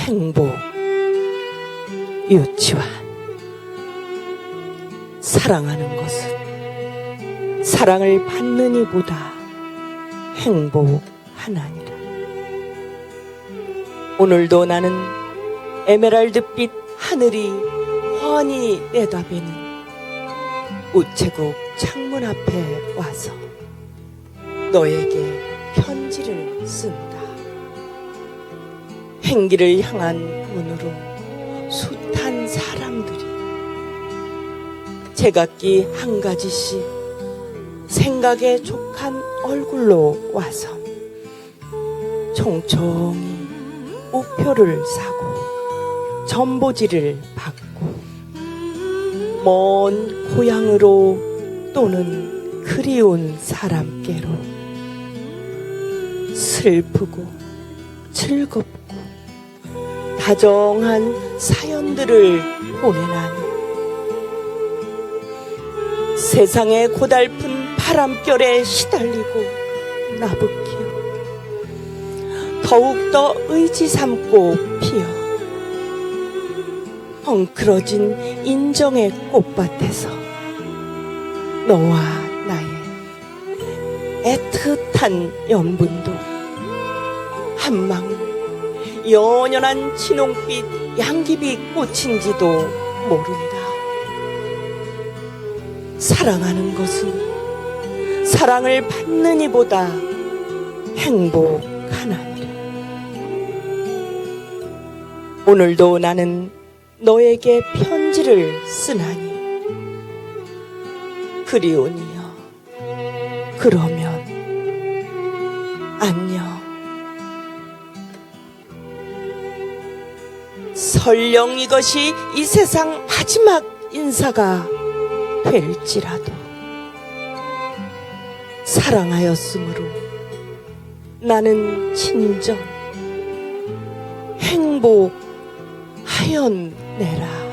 행복, 유치원. 사랑하는 것은 사랑을 받는 이보다 행복하나니라. 오늘도 나는 에메랄드빛 하늘이 훤히 내다보는 우체국 창문 앞에 와서 너에게 편지를 쓴다. 행기를 향한 문으로 숱한 사람들이 제각기 한 가지씩 생각에 족한 얼굴로 와서 총총히 우표를 사고 전보지를 받고 먼 고향으로 또는 그리운 사람께로 슬프고 즐겁고 다정한 사연들을 보내나니. 세상의 고달픈 바람결에 시달리고 나부끼어 더욱더 의지 삼고 피어 엉클어진 인정의 꽃밭에서 너와 나의 애틋한 연분도 한망 연연한 진홍빛 양귀비 꽃인지도 모른다. 사랑하는 것은 사랑을 받는 이보다 행복하나니라. 오늘도 나는 너에게 편지를 쓰나니 그리우니여 그러면 안녕 설령 이것이 이 세상 마지막 인사가 될지라도 사랑하였으므로 나는 진정 행복하였네라.